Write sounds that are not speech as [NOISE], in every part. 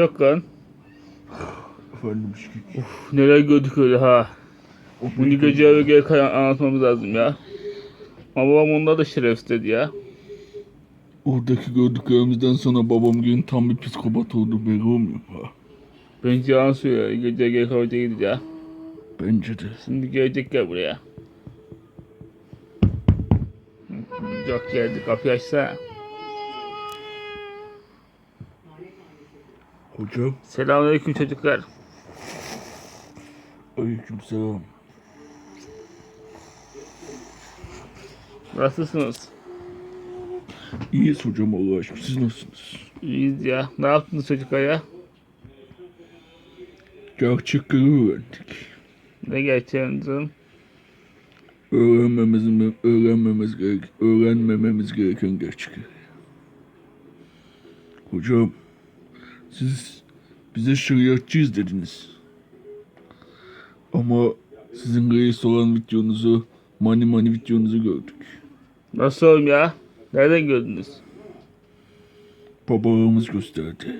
Sıcak lan. Efendim. Uf, neler gördük öyle ha. Bunu gece eve gel anlatmamız lazım ya. Ama babam onda da şerefsiz dedi ya. Oradaki gördüklerimizden sonra babam gün tam bir psikopat oldu belli olmuyor ha. Bence yalan söylüyor. Gece gel hoca gideceğiz ya. Bence de. Şimdi gelecek gel buraya. Yok geldi kapıyı açsana. Hocam. Selamünaleyküm çocuklar. Aleykümselam. Nasılsınız? İyiyiz hocam Allah'a aşkına. Siz nasılsınız? İyiyiz ya. Ne yaptınız çocuklar ya? Gerçekleri öğrendik. Ne gerçeğinizin? Öğrenmemiz, öğrenmemiz gerek, öğrenmememiz gereken gerçekleri. Hocam, siz bize şeriatçıyız dediniz. Ama sizin reis olan videonuzu, mani mani videonuzu gördük. Nasıl oğlum ya? Nereden gördünüz? Babalarımız gösterdi.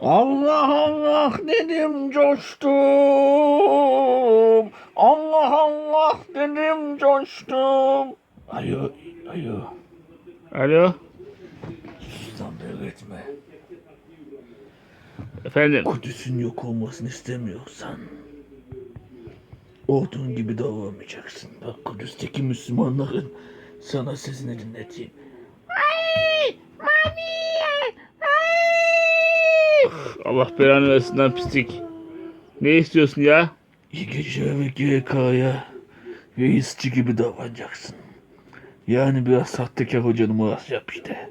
Allah Allah dedim coştum. Allah Allah dedim coştum. Ayo, ayo. Alo? Sustan belirtme. Efendim? Kudüs'ün yok olmasını istemiyorsan olduğun gibi davranmayacaksın. Bak Kudüs'teki Müslümanların sana sesini dinleteyim. Allah belanı versin lan pislik. Ne istiyorsun ya? İyi geceler ve GK'ya reisçi gibi davranacaksın. Yani biraz sahtekar hoca numarası yap işte.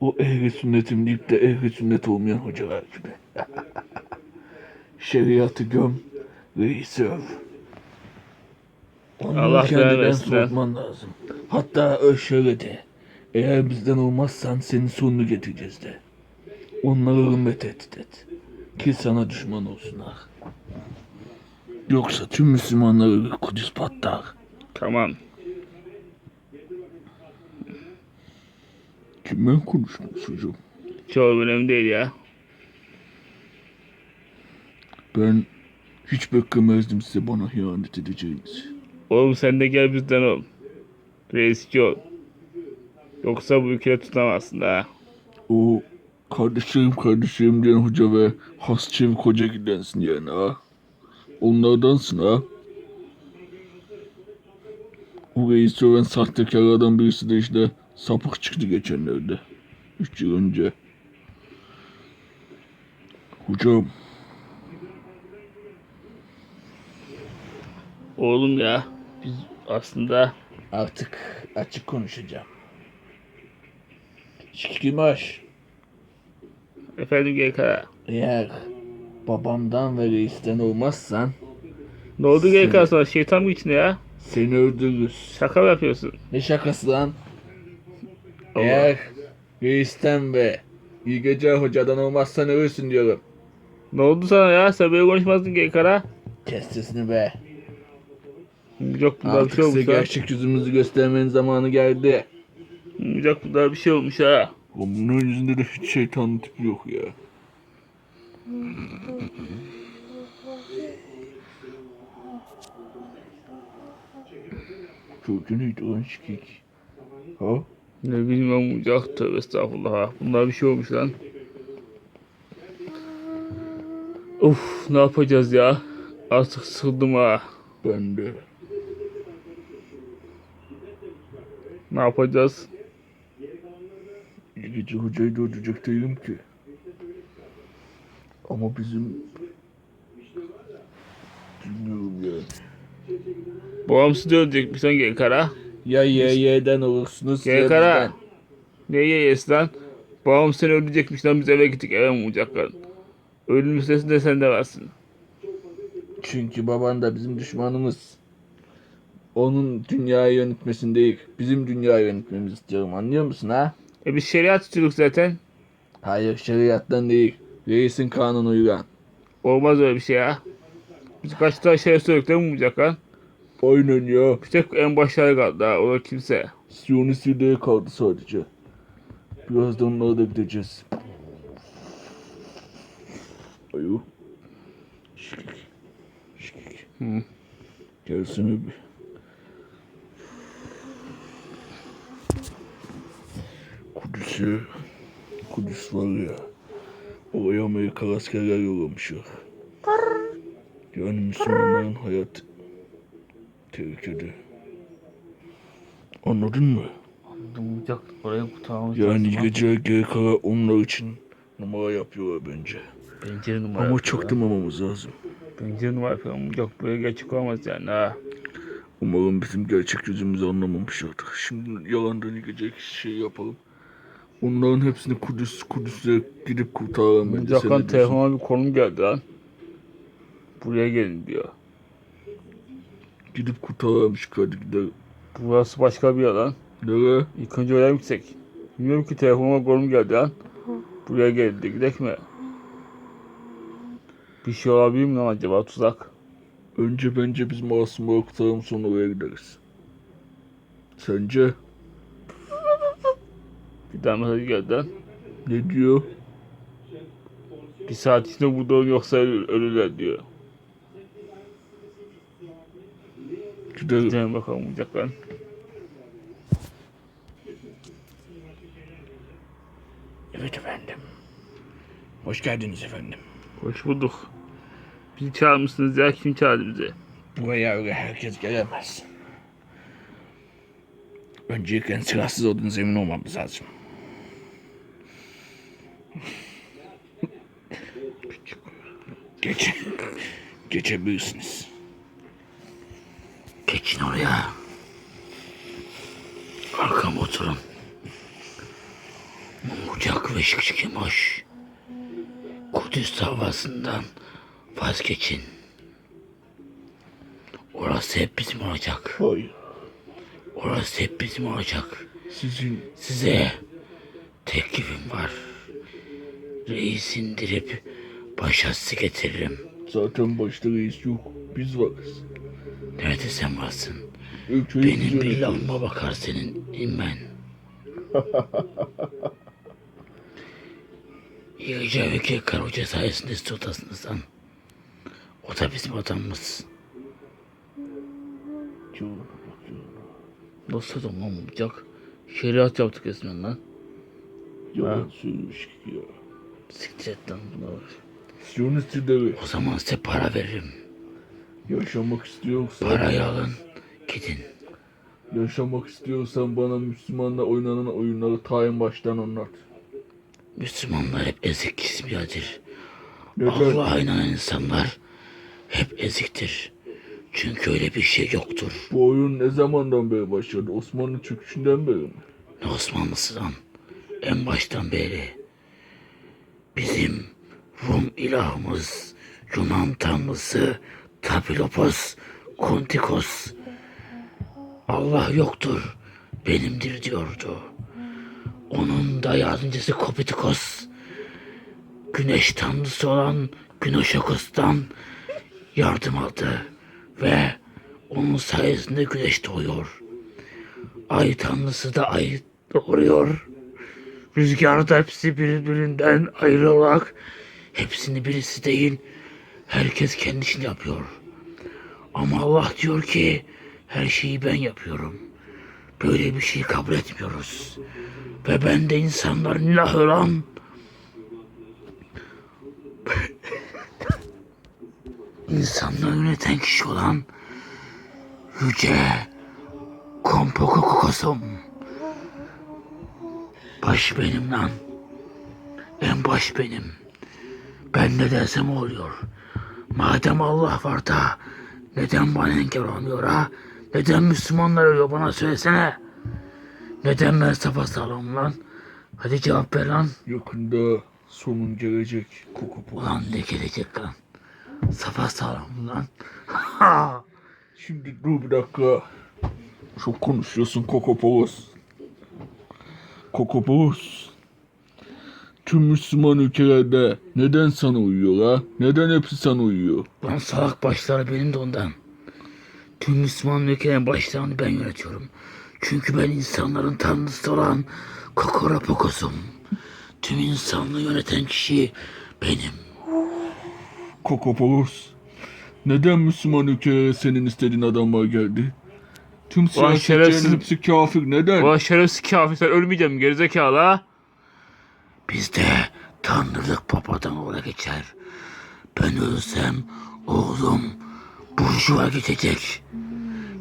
O ehli sünnetim deyip de ehli sünnet olmayan hocalar gibi. [LAUGHS] Şeriatı göm, reisi öv. Onları Allah kendinden soğutman lazım. Hatta şöyle de. Eğer bizden olmazsan senin sonunu getireceğiz de. Onları hürmet tehdit et. Ki sana düşman olsunlar. Yoksa tüm Müslümanları Kudüs patlar. Tamam. Kimden konuştunuz hocam? Çoğu önemli değil ya. Ben hiç beklemezdim size bana ihanet edeceğinizi. Oğlum sen de gel bizden ol. Reisçi ol. Yoksa bu ülkede tutamazsın ha. O kardeşlerim kardeşlerim diyen hoca ve has çevik hoca gidensin yani ha. Onlardansın ha. O reis öven sahtekarlardan birisi de işte sapık çıktı geçenlerde. Üç yıl önce. Hocam Oğlum ya. Biz aslında artık açık konuşacağım. Şikimaş. efendim GK. Eğer babamdan ve reisten olmazsan Ne oldu GK sonra şeytan mı içinde ya? seni öldürürüz. Şaka mı yapıyorsun? Ne şakası lan? Eğer reisten ve iyi gece hocadan olmazsan ölürsün diyorum. Ne oldu sana ya? Sen böyle konuşmazdın GK'ra. Kes sesini be. Yok bunda bir Artık şey size olmuş ha. gerçek yüzümüzü göstermenin zamanı geldi. Yok bunda bir şey olmuş ha. Bunun yüzünde de hiç şeytanlı tipi yok ya. Çocuğu neydi lan şikik? Ha? Ne bilmem yok tövbe estağfurullah. Bunda bir şey olmuş lan. Of ne yapacağız ya? Artık sıkıldım ha. Ben de. Ne yapacağız? Gece hocayı da ödeyecek değilim ki. Ama bizim... Bilmiyorum yani. Babam sizi öldürecekmiş lan GK'ra. Ya YY'den olursunuz ya GK'ra. bizden. Ne yiyesi lan? Babam seni öldürecekmiş lan biz eve gittik eve mi olacak lan? Ölüm listesinde sen de varsın. Çünkü baban da bizim düşmanımız. Onun dünyayı yönetmesini değil, bizim dünyayı yönetmemizi istiyorum anlıyor musun ha? E biz şeriat tutuyorduk zaten. Hayır şeriattan değil, reisin kanunu uygan. Olmaz öyle bir şey ya. Biz kaç tane şeref söyledik değil mi olacak lan? Aynen ya. Bir tek en başları kaldı ha. O da kimse. Siyonist ideye kaldı sadece. Birazdan onlara da gideceğiz. Ayo. Şikik. Şikik. Hı. Gelsene bir. Kudüs'ü. Kudüs var ya. Oraya Amerika askerler yollamışlar. Yani Müslümanların hayat tehlikede. Anladın mı? Yani gece geri onlar için numara yapıyorlar bence. Pencere numara. Ama çok demememiz lazım. Pencere numara yapıyor. Yok böyle gerçek olmaz yani ha. Umarım bizim gerçek yüzümüzü anlamamışlardır. Şimdi yalandan gidecek şey yapalım. Onların hepsini Kudüs, Kudüs'e gidip kurtaralım bence. Sen ne diyorsun? telefona bir konum geldi lan. Buraya gelin diyor. Gidip hadi gidelim. Burası başka bir yer lan. Nereye? İlk önce mı gitsek? Bilmiyorum ki telefonuma konum geldi lan. Buraya geldi. Gidek mi? Bir şey olabilir mi lan acaba tuzak? Önce bence biz masumları kurtaralım sonra oraya gideriz. Sence? Bir tane mesaj geldi lan. Ne diyor? Bir saat içinde burada yoksa ölür- ölürler diyor. Gidelim bakalım Mucakan. Evet efendim. Hoş geldiniz efendim. Hoş bulduk. Bizi çağırmışsınız ya. Kim çağırdı bizi? Buraya öyle herkes gelemez. Öncelikle silahsız olduğunuz emin olmamız lazım. [LAUGHS] Geç. Geçebilirsiniz. Geçin oraya. Arkama oturun. Mucak ve Şıkşıkımoş. Kudüs davasından vazgeçin. Orası hep bizim olacak. Hayır. Orası hep bizim olacak. Sizin Size teklifim var. Reis indirip başası getiririm. Zaten başta reis yok. Biz varız. Nerede sen varsın? Ülkeyi Benim bir yönetiyoruz. lamba bakar senin inmen. Yığıca ve Kekar Hoca sayesinde siz odasınız lan. O da bizim adamımız. Nasıl adam lan olacak? Şeriat yaptık resmen lan. Yalan söylemiş ki ya. Siktir et lan Siyonist ideri. O zaman size para veririm. Yaşamak istiyorsan, Parayı alın. Gidin. yaşamak istiyorsan bana Müslümanla oynanan oyunları tayin baştan anlat. Müslümanlar hep ezik kismiyadır. Neden? Allah'a inanan insanlar hep eziktir. Çünkü öyle bir şey yoktur. Bu oyun ne zamandan beri başladı? Osmanlı çöküşünden beri mi? Ne Osmanlısı lan? En baştan beri. Bizim Rum ilahımız, Yunan tanrısı Tapilopos, Kontikos. Allah yoktur, benimdir diyordu. Onun da yardımcısı Kopitikos, güneş tanrısı olan Güneşokos'tan yardım aldı ve onun sayesinde güneş doğuyor. Ay tanrısı da ay doğuruyor. Rüzgar da hepsi birbirinden ayrı olarak hepsini birisi değil herkes kendi işini yapıyor. Ama Allah diyor ki her şeyi ben yapıyorum. Böyle bir şey kabul etmiyoruz. Ve ben de insanların ilahı olan [LAUGHS] insanları yöneten kişi olan Yüce Kompokokosum. Baş benim lan. En baş benim. Ben ne dersem oluyor. Madem Allah var da neden bana engel olmuyor ha? Neden Müslümanlar ölüyor bana söylesene. Neden ben sapasağlamım lan? Hadi cevap ver lan. Yakında sonun gelecek Kokopo. Ulan ne gelecek lan? Sapasağlam lan. Ha! Şimdi dur bir dakika. Çok konuşuyorsun Kokopos. Kokopos. Tüm Müslüman ülkelerde neden sana uyuyor ha? Neden hepsi sana uyuyor? Lan salak başları benim de ondan. Tüm Müslüman ülkelerin başlarını ben yönetiyorum. Çünkü ben insanların tanrısı olan Kokorapokos'um. Tüm insanlığı yöneten kişi benim. Kokopolos. Neden Müslüman ülkelere senin istediğin adamlar geldi? Tüm siyasetçilerin şerefsiz- hepsi kafir. Neden? Ulan şerefsiz kafir sen ölmeyeceğim gerizekalı ha. Bizde tanrılık papadan olarak geçer. Ben ölsem oğlum burjuva geçecek.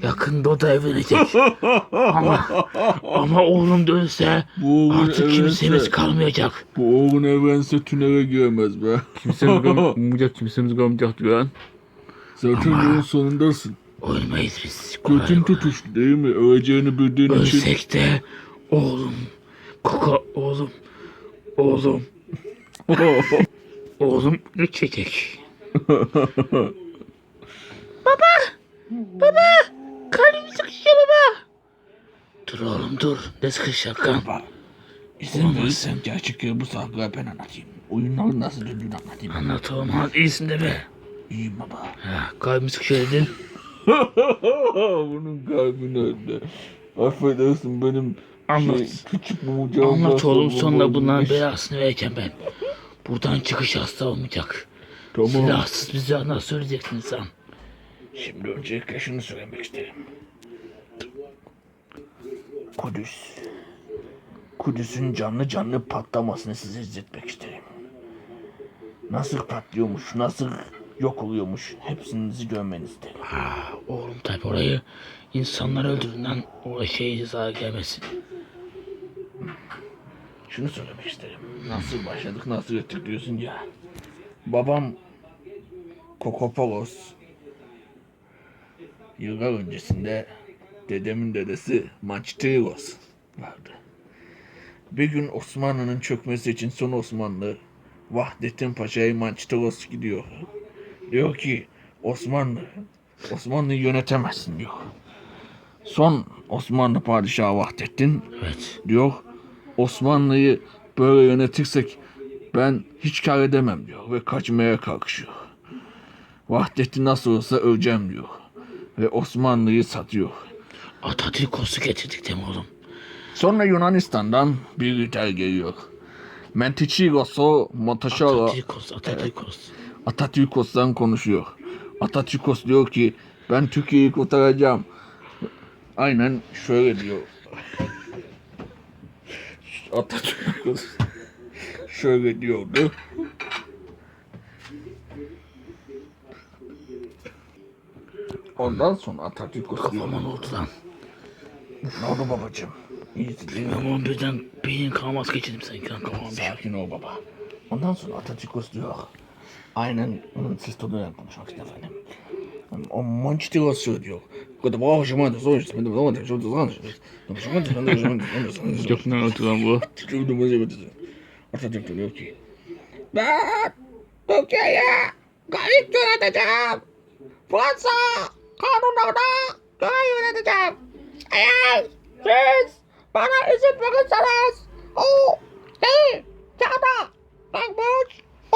Yakında o da evlenecek. [LAUGHS] ama, ama oğlum da ölse Bu oğlun artık kimsemiz evlense, kalmayacak. bu oğlun evlense tünele giremez be. Kimsemiz [LAUGHS] kalmayacak kimsemiz kalmayacak diyor lan. Zaten yolun sonundasın. Ölmeyiz biz. kolay Götün kolay. tutuştu değil mi? Öleceğini bildiğin için. Ölsek de oğlum. Koko oğlum. Oğlum. Oğlum geçecek. [LAUGHS] Kalbim sıkışıyor baba. Dur oğlum dur. Ne sıkışacak lan? Baba, izin verirsen gerçekleri bu sahaya ben anlatayım. Oyunların nasıl döndüğünü anlatayım. Anlat oğlum. İyisin de be. İyiyim baba. Ha, kalbim sıkışıyor dedin. [LAUGHS] Bunun kalbi nerede? Affedersin benim Anlat. şey, küçük mucam. Anlat oğlum sonra bunların belasını vereceğim ben. Buradan çıkış hasta olmayacak. Tamam. Silahsız bize nasıl söyleyeceksin sen? Şimdi öncelikle şunu söylemek isterim. Kudüs. Kudüs'ün canlı canlı patlamasını size izletmek isterim. Nasıl patlıyormuş, nasıl yok oluyormuş hepsinizi görmenizi isterim. Ha, oğlum tabi orayı insanlar öldürdüğünden o şey ceza gelmesin. Şunu söylemek isterim. Nasıl başladık, nasıl ettik diyorsun ya. Babam Kokopolos yıllar öncesinde dedemin dedesi Mançtiros vardı. Bir gün Osmanlı'nın çökmesi için son Osmanlı Vahdettin Paşa'ya Mançtiros gidiyor. Diyor ki Osmanlı, Osmanlı'yı yönetemezsin diyor. Son Osmanlı padişahı Vahdettin Evet. diyor. Osmanlı'yı böyle yönetirsek ben hiç kar edemem diyor ve kaçmaya kalkışıyor. Vahdettin nasıl olsa öleceğim diyor. Ve Osmanlı'yı satıyor. Atatürk'ü getirdik değil mi oğlum? Sonra Yunanistan'dan bir lider geliyor. Mentichiros'u Motoşoro Atatürk'ü, Atatürk'ü. Atatürkos'tan konuşuyor. Atatürkos diyor ki ben Türkiye'yi kurtaracağım. Aynen şöyle diyor. Atatürkos şöyle diyordu. Ondan sonra Atatürkos diyor. Kafama ne oldu babacığım? Değil mi? Aman birden beyin kalmaz geçirdim sanki lan kafama bir şey. Sakin ol baba. Ondan sonra Atatürkos diyor. Aynen onun ses tonuyla konuşmak istedim efendim. O Monçtiros söylüyor. Kada baba hoşuma da sonuç. Ben de baba da çok da sonuç. Hoşuma da sonuç. Hoşuma da sonuç. Çok ne anlatıyor lan bu. Atatürk diyor ki ben Türkiye'yi gayet yöneteceğim. Fransa kanunlarına göre yöneteceğim. Eğer siz bana izin verirseniz o değil da ben bu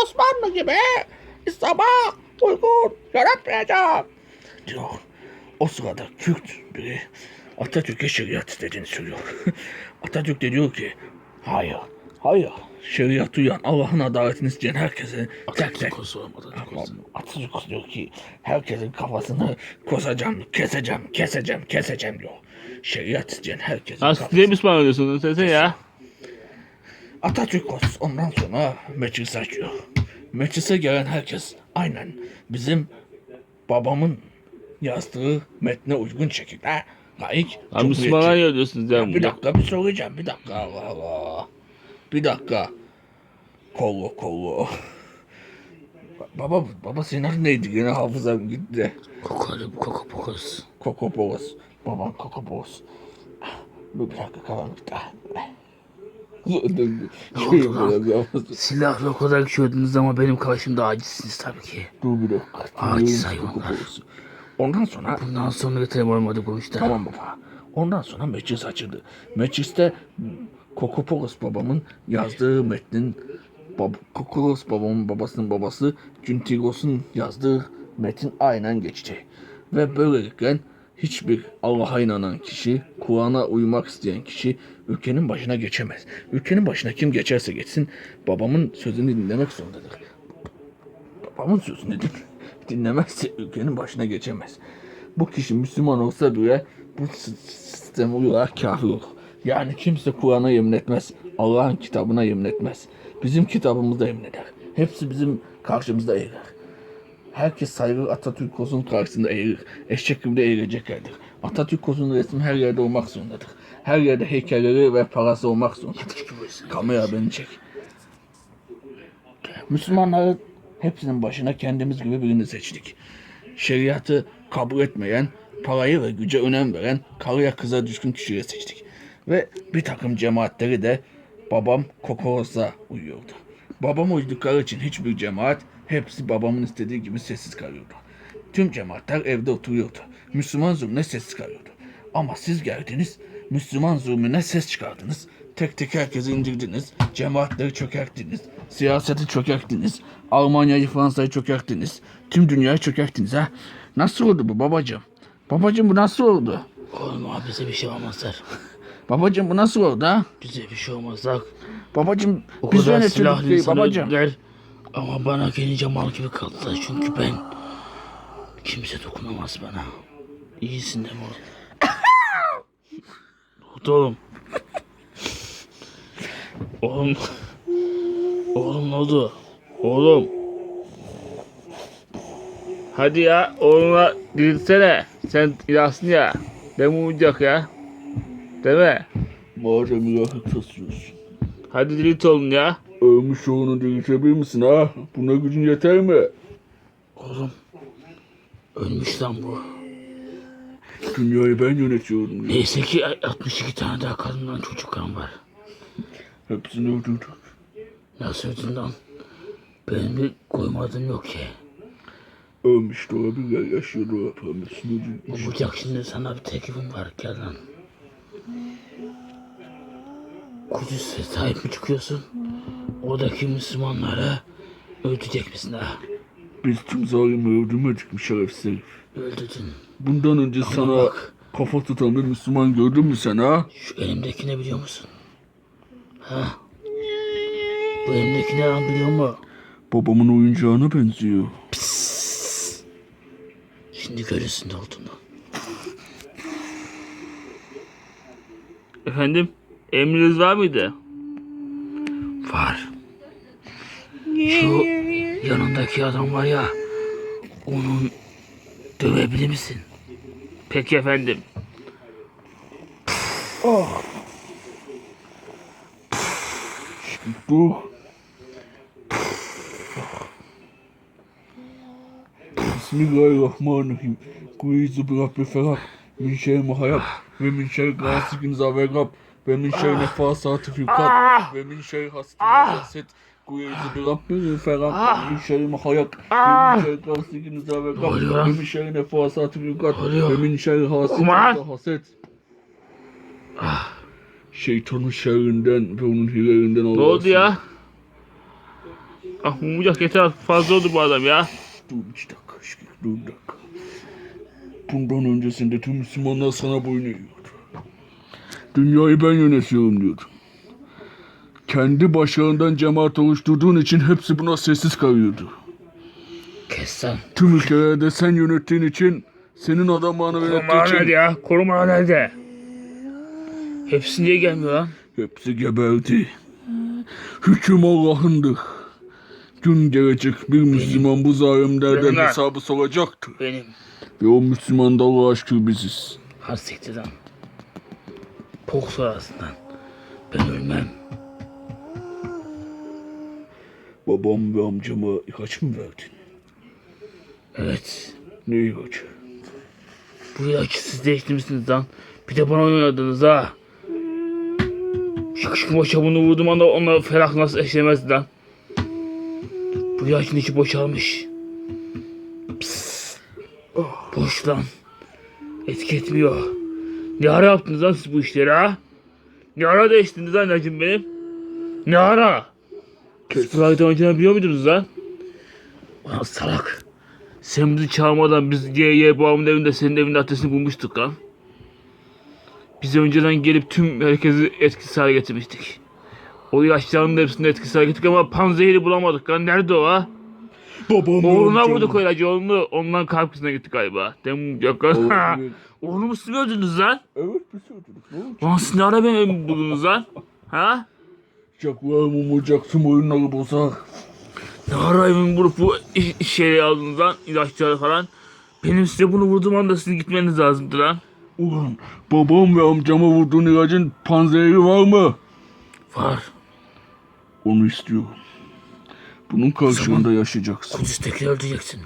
Osmanlı gibi İslam'a uygun yönetmeyeceğim. Diyor. O sırada Kürt biri Atatürk'e şeriat istediğini söylüyor. [LAUGHS] Atatürk de diyor ki hayır, hayır. Şeriat uyan Allah'ın adaletini isteyen herkese tek tek. Atatürk diyor ki herkesin kafasını kusacağım, keseceğim, keseceğim, keseceğim diyor. Şeriat isteyen herkesin kafasını... siz mi ısmarlıyorsunuz sese ya? Atatürk ondan sonra meclis açıyor. Meclise gelen herkes aynen bizim babamın yazdığı metne uygun şekilde layık Lan Müslümanlar ya diyorsunuz ya. Bir dakika bir soracağım bir dakika Allah Allah. Bir dakika. Kollo kollo. Baba baba senin adın neydi? Yine hafızam gitti. Kokoru, koko pokos. Kokopos. Babam Kokopos. Dur bir dakika. Şöyle lan? biraz hafızam. Silahla o kadar kişiyordunuz ama benim karşımda acizsiniz tabii ki. Dur bir dakika. Aciz Dinliyorum hayvanlar. Ondan sonra Bundan sonra olmadı bu işte. Tamam baba. Ondan sonra meclis açıldı. Mecliste Kokopolos babamın yazdığı metnin bab Kokopolos babamın babasının babası Güntigos'un yazdığı metin aynen geçti. Ve böylelikle hiçbir Allah'a inanan kişi, Kur'an'a uymak isteyen kişi ülkenin başına geçemez. Ülkenin başına kim geçerse geçsin babamın sözünü dinlemek zorundadır. Babamın sözünü din- dinlemezse ülkenin başına geçemez. Bu kişi Müslüman olsa bile bu sisteme uyarak kafir. Yani kimse Kur'an'a yemin etmez. Allah'ın kitabına yemin etmez. Bizim kitabımızda yemin eder. Hepsi bizim karşımızda eğilir. Herkes saygı Atatürk olsun karşısında eğilir. Eşek gibi de eğileceklerdir. Atatürk olsun resmi her yerde olmak zorundadır. Her yerde heykelleri ve parası olmak zorundadır. Kamera beni çek. Müslümanların hepsinin başına kendimiz gibi birini seçtik. Şeriatı kabul etmeyen, parayı ve güce önem veren, karıya kıza düşkün kişiye seçtik. Ve bir takım cemaatleri de babam Kokoros'a uyuyordu. Babam uydukları için hiçbir cemaat hepsi babamın istediği gibi sessiz kalıyordu. Tüm cemaatler evde oturuyordu. Müslüman zulmüne sessiz kalıyordu. Ama siz geldiniz, Müslüman zulmüne ses çıkardınız. Tek tek herkesi indirdiniz, cemaatleri çökerttiniz, siyaseti çökerttiniz, Almanya'yı Fransa'yı çökerttiniz, tüm dünyayı çökerttiniz ha. Nasıl oldu bu babacığım? Babacığım bu nasıl oldu? Oğlum abi bize bir şey olmazlar. Babacığım bu nasıl oldu ha? Bize bir şey olmazlar. Babacığım O biz yönetiyorduk silahlı babacığım. öldüler. Ama bana gelince mal gibi kaldılar. Çünkü ben... Kimse dokunamaz bana. İyisin değil mi oğlum? Oğlum? Oğlum... Oğlum ne oldu? Oğlum. Hadi ya oğluna diriltsene. Sen ilahsın ya. Deme uyuyacak ya. Değil mi? Madem ilahı tasıyorsun. Hadi dirilt oğlum ya. Ölmüş oğlunu diriltebilir misin ha? Buna gücün yeter mi? Oğlum... Ölmüş lan bu. Dünyayı ben yönetiyorum. diyor. Neyse ki 62 tane daha kadından çocuk kan var. Hepsini öldürdük. Nasıl öldün lan? Benim bir koymadığım yok ki. Ölmüş de olabilir, yaşıyor da olabilir. Olacak şimdi sana bir teklifim var gel lan. Kudüs'e sahip mi çıkıyorsun? Oradaki Müslümanları öldürecek misin ha? Biz tüm zalimi öldürmedik mi şerefsiz herif? Öldürdün. Bundan önce sana bak. kafa tutan bir Müslüman gördün mü sen ha? Şu elimdeki ne biliyor musun? Ha? Bu elimdeki ne lan biliyor musun? Babamın oyuncağına benziyor. Şimdi görürsün ne olduğunu. Efendim? Emriniz var mıydı? Var. Şu yanındaki adam var ya. Onun dövebilir misin? Peki efendim. Dur. Bismillahirrahmanirrahim. Kuizu bi Rabbi felak. Min şerri muhayyab. Ve min şerri gasikin zaverab. Ve min şerri nefasatı fil kab. Ve min şerri hasidin haset. Kuizu bi Rabbi felak. Min şerri muhayyab. Ve oluyor lan? Ve min şerri nefasatı fil kab. oluyor? Ve hasidin Aman! haset. Şeytanın şerrinden ve onun hilelerinden Ne Allah'a oldu ya? Ah mumuyacak yeter fazla oldu bu adam ya. Dur bir dakika aşkım, dur bir dakika. Bundan öncesinde tüm Müslümanlar sana boyun eğiyordu. Dünyayı ben yönetiyorum diyordu. Kendi başlarından cemaat oluşturduğun için hepsi buna sessiz kalıyordu. Kes lan. Tüm ülkelerde sen yönettiğin için senin adamlarını Koruma yönettiği nerede için ya? Koruma nerede? Hepsi niye gelmiyor lan? hepsi geberdi. Hüküm Allah'ındır. Gün gelecek bir Müslüman bu zalimlerden Benim lan. hesabı soracaktır. Benim. Ve o Müslüman da Allah'a şükür biziz. Har siktir lan. Pok sonrasından. Ben ölmem. Babam ve amcama ilaç mı verdin? Evet. Ne ilacı? Bu ilacı siz değiştirmişsiniz lan. Bir de bana oynadınız ha. Şık boşa bunu vurdum anda onunla ferah nasıl eşlemezdi lan. Bu ilacın içi boşalmış. Psst. Boş lan. Etki etmiyor. Ne ara yaptınız lan siz bu işleri ha? Ne ara değiştiniz lan ilacım benim? Ne ara? Siz Kes. Sprite'ı oynayacağını biliyor muydunuz lan? Ulan salak. Sen bizi çağırmadan biz Y'ye babamın evinde senin evinde ateşini bulmuştuk lan. Biz önceden gelip tüm herkesi etkisiz hale getirmiştik. O yaşlarının hepsini etkisiz hale getirdik ama panzehiri bulamadık lan. Nerede o ha? Babam Oğluna vurduk o ilacı oğlunu. Ondan kalp krizine gitti galiba. Dem yok lan. Oğlumu siz mi öldürdünüz lan? Evet şey öldürdük. Lan siz ne ara beni buldunuz lan? Ha? Çaklar mı olacaksın oyunları bozar. Ne ara evimi bulup bu aldınız lan? İlaçları falan. Benim size bunu vurduğum anda sizin gitmeniz lazımdı lan. Ulan babam ve amcama vurduğun ilacın panzehiri var mı? Var. Onu istiyorum. Bunun karşılığında yaşayacaksın. Kudüs'tekileri öldüreceksin.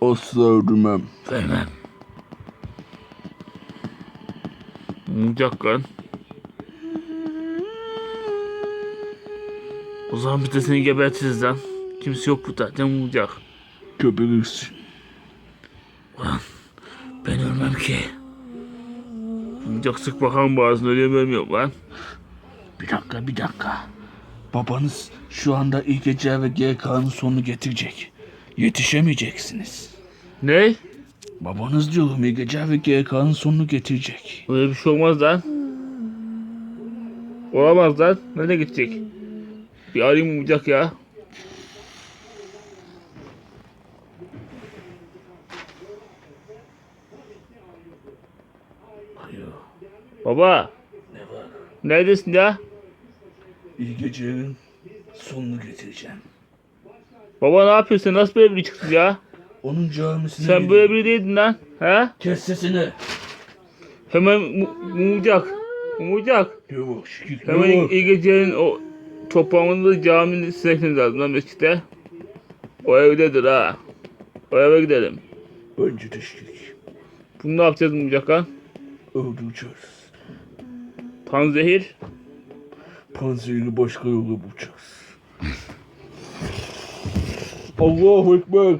Asla öldürmem. Vermem. Olacak lan. O zaman biz de seni gebertiriz lan. Kimse yok burada. Ne olacak? Köperirsin. Ben ölmem ki. Olacak sık bakalım boğazını öyle vermiyorum lan. Bir dakika bir dakika. Babanız şu anda gece ve GK'nın sonunu getirecek. Yetişemeyeceksiniz. Ne? Babanız diyorum gece ve GK'nın sonunu getirecek. Öyle bir şey olmaz lan. Olamaz lan. Nereye gidecek? Bir arayayım olacak ya. Baba. Neredesin ya? İlk gecenin sonunu getireceğim. Baba ne yapıyorsun? Nasıl böyle biri çıktın ya? Onun camisine Sen böyle biri değildin lan. He? Kes sesini. Hemen mu- mumcak. Mumcak. Yok şükür. Hemen iyi gecenin o toprağında caminin sinekleri lazım lan mescitte. O evdedir ha. O eve gidelim. Önce teşkil. Bunu ne yapacağız mumcak lan? Öldüreceğiz. Panzehir. Panzehiri başka yolla bulacağız. [LAUGHS] Allahu Ekber.